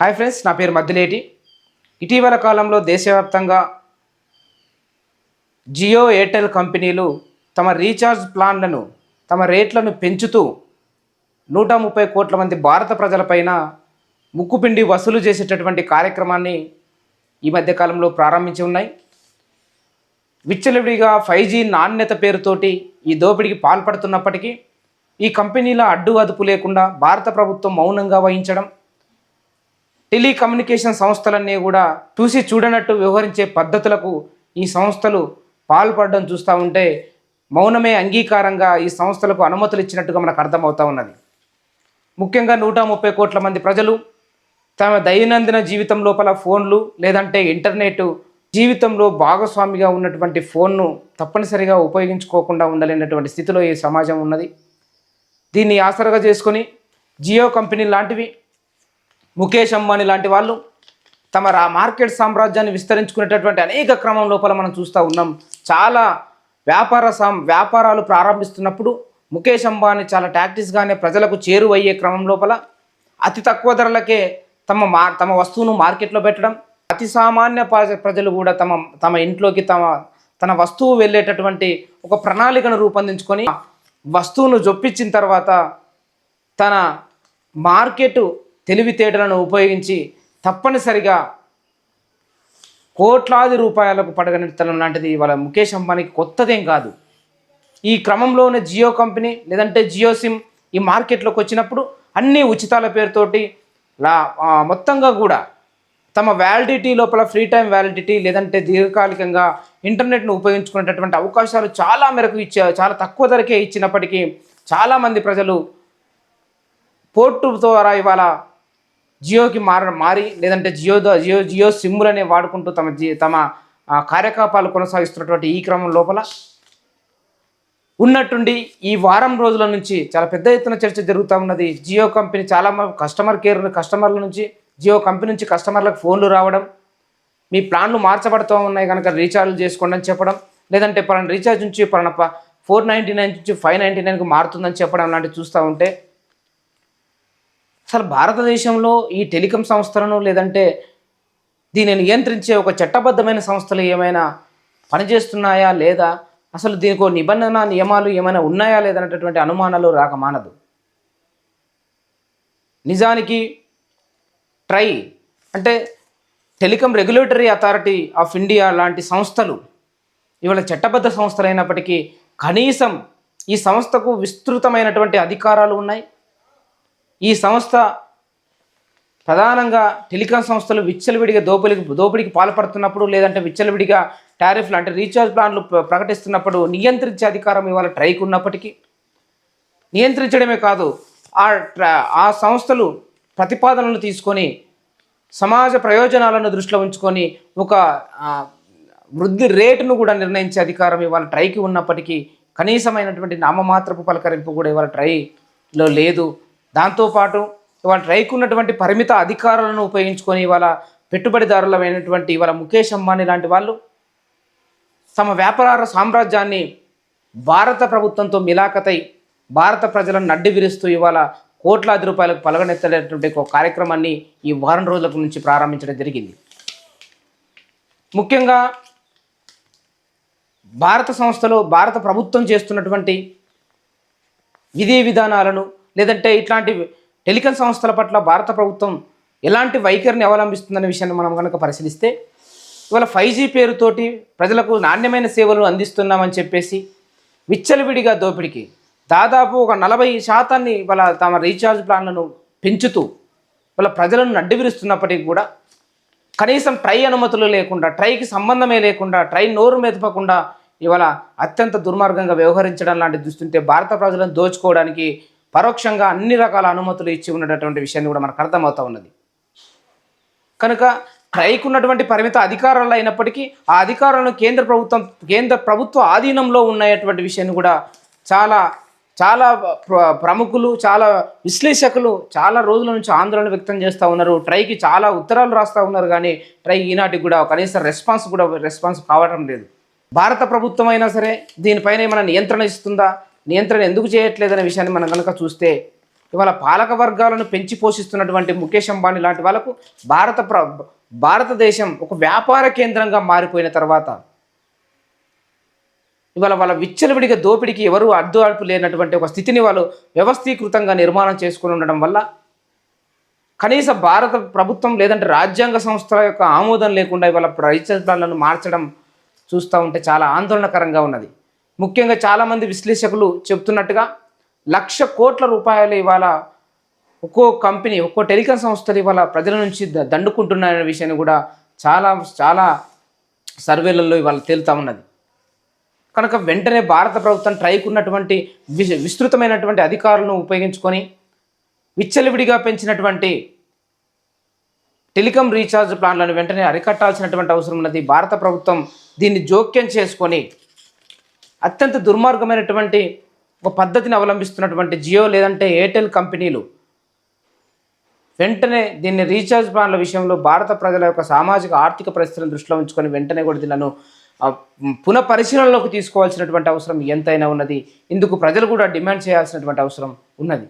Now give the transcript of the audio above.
Hi friends నా పేరు మద్దిలేటి ఇటీవల కాలంలో దేశవ్యాప్తంగా జియో ఎయిర్టెల్ కంపెనీలు తమ రీఛార్జ్ ప్లాన్లను తమ రేట్లను పెంచుతూ నూట ముప్పై కోట్ల మంది భారత ప్రజలపైన ముక్కుపిండి వసూలు చేసేటటువంటి కార్యక్రమాన్ని ఈ మధ్యకాలంలో ప్రారంభించి ఉన్నాయి. విచ్చలవిడిగా ఫైవ్ జీ నాణ్యత పేరుతోటి ఈ దోపిడీకి పాల్పడుతున్నప్పటికీ ఈ కంపెనీల అడ్డు అదుపు లేకుండా భారత ప్రభుత్వం మౌనంగా వహించడం టెలికమ్యూనికేషన్ సంస్థలన్నీ కూడా చూసి చూడనట్టు వ్యవహరించే పద్ధతులకు ఈ సంస్థలు పాల్పడడం చూస్తూ ఉంటే మౌనమే అంగీకారంగా ఈ సంస్థలకు అనుమతులు ఇచ్చినట్టుగా మనకు అర్థమవుతా ఉన్నది. ముఖ్యంగా నూట ముప్పై కోట్ల మంది ప్రజలు తమ దైనందిన జీవితం లోపల ఫోన్లు లేదంటే ఇంటర్నెట్ జీవితంలో భాగస్వామిగా ఉన్నటువంటి ఫోన్ను తప్పనిసరిగా ఉపయోగించుకోకుండా ఉండలేనటువంటి స్థితిలో ఈ సమాజం ఉన్నది. దీన్ని ఆసరగా చేసుకొని జియో కంపెనీ లాంటివి ముఖేష్ అంబానీ లాంటి వాళ్ళు తమ రా మార్కెట్ సామ్రాజ్యాన్ని విస్తరించుకునేటటువంటి అనేక క్రమం లోపల మనం చూస్తూ ఉన్నాం. చాలా వ్యాపార సాం వ్యాపారాలు ప్రారంభిస్తున్నప్పుడు ముఖేష్ అంబానీ చాలా టాక్టిస్గానే ప్రజలకు చేరువయ్యే క్రమం లోపల అతి తక్కువ ధరలకే తమ మా తమ వస్తువును మార్కెట్లో పెట్టడం అతి సామాన్య ప్రజలు కూడా తమ తమ ఇంట్లోకి తమ తన వస్తువు వెళ్ళేటటువంటి ఒక ప్రణాళికను రూపొందించుకొని వస్తువును జొప్పించిన తర్వాత తన మార్కెట్ తెలివితేటలను ఉపయోగించి తప్పనిసరిగా కోట్లాది రూపాయలకు పడగనెత్తడం లాంటిది వాళ్ళ ముఖేష్ అంబానీకి కొత్తదేం కాదు. ఈ క్రమంలోనే జియో కంపెనీ లేదంటే జియో సిమ్ ఈ మార్కెట్లోకి వచ్చినప్పుడు అన్ని ఉచితాల పేరుతోటి లా మొత్తంగా కూడా తమ వ్యాలిడిటీ లోపల ఫ్రీ టైం వ్యాలిడిటీ లేదంటే దీర్ఘకాలికంగా ఇంటర్నెట్ను ఉపయోగించుకునేటటువంటి అవకాశాలు చాలా మేరకు ఇచ్చే చాలా తక్కువ ధరకే ఇచ్చినప్పటికీ చాలామంది ప్రజలు పోర్టు ద్వారా ఇవాళ జియోకి మార మారి లేదంటే జియో జియో జియో సిమ్ములనే వాడుకుంటూ తమ జీ తమ కార్యకలాపాలు కొనసాగిస్తున్నటువంటి ఈ క్రమం లోపల ఉన్నట్టుండి ఈ వారం రోజుల నుంచి చాలా పెద్ద ఎత్తున చర్చ జరుగుతూ ఉన్నది. జియో కంపెనీ చాలా కస్టమర్ కేర్ కస్టమర్ల నుంచి జియో కంపెనీ నుంచి కస్టమర్లకు ఫోన్లు రావడం మీ ప్లాన్లు మార్చబడుతూ ఉన్నాయి కనుక రీఛార్జ్ చేసుకోండి అని చెప్పడం లేదంటే పలానా రీఛార్జ్ నుంచి పలానా ఫోర్ నైంటీ నైన్ నుంచి ఫైవ్ నైంటీ నైన్కి మారుతుందని చెప్పడం లాంటివి చూస్తూ ఉంటే అసలు భారతదేశంలో ఈ టెలికాం సంస్థలను లేదంటే దీన్ని నియంత్రించే ఒక చట్టబద్ధమైన సంస్థలు ఏమైనా పనిచేస్తున్నాయా లేదా? అసలు దీనికి నిబంధన నియమాలు ఏమైనా ఉన్నాయా లేదన్నటువంటి అనుమానాలు రాక మానదు. నిజానికి ట్రై అంటే telecom regulatory authority of India లాంటి సంస్థలు ఇవాళ చట్టబద్ధ సంస్థలు అయినప్పటికీ కనీసం ఈ సంస్థకు విస్తృతమైనటువంటి అధికారాలు ఉన్నాయి. ఈ సంస్థ ప్రధానంగా టెలికాం సంస్థలు విచ్చలవిడిగా దోపిడికి దోపిడికి పాల్పడుతున్నప్పుడు లేదంటే విచ్చలవిడిగా టారిఫ్లు అంటే రీఛార్జ్ ప్లాన్లు ప్రకటిస్తున్నప్పుడు నియంత్రించే అధికారం ఇవాళ ట్రైకి ఉన్నప్పటికీ నియంత్రించడమే కాదు ఆ ఆ సంస్థలు ప్రతిపాదనలు తీసుకొని సమాజ ప్రయోజనాలను దృష్టిలో ఉంచుకొని ఒక వృద్ధి రేటును కూడా నిర్ణయించే అధికారం ఇవాళ ట్రైకి ఉన్నప్పటికీ కనీసమైనటువంటి నామమాత్రపు పలకరింపు కూడా ఇవాళ ట్రైలో లేదు. దాంతోపాటు ఇవాళ రైకు ఉన్నటువంటి పరిమిత అధికారాలను ఉపయోగించుకొని ఇవాళ పెట్టుబడిదారులమైనటువంటి ఇవాళ ముఖేష్ అంబానీ లాంటి వాళ్ళు తమ వ్యాపార సామ్రాజ్యాన్ని భారత ప్రభుత్వంతో మిలాఖతై భారత ప్రజలను నడ్డి విరుస్తూ ఇవాళ కోట్లాది రూపాయలకు పలగనెత్తలేటువంటి ఒక కార్యక్రమాన్ని ఈ వారం రోజుల నుంచి ప్రారంభించడం జరిగింది. ముఖ్యంగా భారత సంస్థలో భారత ప్రభుత్వం చేస్తున్నటువంటి విధి విధానాలను లేదంటే ఇట్లాంటి టెలికాం సంస్థల పట్ల భారత ప్రభుత్వం ఎలాంటి వైఖరిని అవలంబిస్తుందనే విషయాన్ని మనం కనుక పరిశీలిస్తే ఇవాళ ఫైవ్ జీ పేరుతోటి ప్రజలకు నాణ్యమైన సేవలు అందిస్తున్నామని చెప్పేసి విచ్చలవిడిగా దోపిడికి దాదాపు ఒక నలభై శాతాన్ని వాళ్ళ తమ రీఛార్జ్ ప్లాన్లను పెంచుతూ వాళ్ళ ప్రజలను అడ్డువిరుస్తున్నప్పటికీ కూడా కనీసం ట్రై అనుమతులు లేకుండా ట్రైకి సంబంధమే లేకుండా ట్రై నోరు మెదపకుండా ఇవాళ అత్యంత దుర్మార్గంగా వ్యవహరించడం లాంటిది చూస్తుంటే భారత ప్రజలను దోచుకోవడానికి పరోక్షంగా అన్ని రకాల అనుమతులు ఇచ్చి ఉన్నటువంటి విషయాన్ని కూడా మనకు అర్థమవుతూ ఉన్నది. కనుక ట్రైకి ఉన్నటువంటి పరిమిత అధికారాలు అయినప్పటికీ ఆ అధికారాలను కేంద్ర ప్రభుత్వం కేంద్ర ప్రభుత్వ ఆధీనంలో ఉన్నటువంటి విషయాన్ని కూడా చాలా చాలా ప్ర- ప్రముఖులు చాలా విశ్లేషకులు చాలా రోజుల నుంచి ఆందోళన వ్యక్తం చేస్తూ ఉన్నారు. ట్రైకి చాలా ఉత్తరాలు రాస్తూ ఉన్నారు కానీ ట్రై ఈనాటికి కూడా కనీస రెస్పాన్స్ కూడా రెస్పాన్స్ కావడం లేదు. భారత ప్రభుత్వం అయినా సరే దీనిపైన ఏమైనా నియంత్రణ ఇస్తుందా? నియంత్రణ ఎందుకు చేయట్లేదనే విషయాన్ని మనం కనుక చూస్తే ఇవాళ పాలక వర్గాలను పెంచి పోషిస్తున్నటువంటి ముఖేష్ అంబానీ లాంటి వాళ్ళకు భారత ప్ర భారతదేశం ఒక వ్యాపార కేంద్రంగా మారిపోయిన తర్వాత ఇవాళ వాళ్ళ విచ్చలవిడిగా దోపిడీకి ఎవరు అడ్డు అడుపు లేనటువంటి ఒక స్థితిని వాళ్ళు వ్యవస్థీకృతంగా నిర్మాణం చేసుకుని ఉండడం వల్ల కనీస భారత ప్రభుత్వం లేదంటే రాజ్యాంగ సంస్థల యొక్క ఆమోదం లేకుండా ఇవాళ రైతులను మార్చడం చూస్తూ ఉంటే చాలా ఆందోళనకరంగా ఉన్నది. ముఖ్యంగా చాలామంది విశ్లేషకులు చెప్తున్నట్టుగా లక్ష కోట్ల రూపాయలు ఇవాళ ఒక్కో కంపెనీ ఒక్కో టెలికాం సంస్థలు ఇవాళ ప్రజల నుంచి ద- దండుకుంటున్నాయనే విషయాన్ని కూడా చాలా చాలా సర్వేలలో ఇవాళ తేలుతా ఉన్నది. కనుక వెంటనే భారత ప్రభుత్వం ట్రైకు ఉన్నటువంటి వి- విస్తృతమైనటువంటి అధికారులను ఉపయోగించుకొని విచ్చలవిడిగా పెంచినటువంటి టెలికాం రీఛార్జ్ ప్లాన్లను వెంటనే అరికట్టాల్సినటువంటి అవసరం ఉన్నది. భారత ప్రభుత్వం దీన్ని జోక్యం చేసుకొని అత్యంత దుర్మార్గమైనటువంటి ఒక పద్ధతిని అవలంబిస్తున్నటువంటి జియో లేదంటే ఎయిర్టెల్ కంపెనీలు వెంటనే దీన్ని రీఛార్జ్ ప్లాన్ల విషయంలో భారత ప్రజల యొక్క సామాజిక ఆర్థిక పరిస్థితులను దృష్టిలో ఉంచుకొని వెంటనే కూడా దీనిలను పునఃపరిశీలనలోకి తీసుకోవాల్సినటువంటి అవసరం ఎంతైనా ఉన్నది. ఇందుకు ప్రజలు కూడా డిమాండ్ చేయాల్సినటువంటి అవసరం ఉన్నది.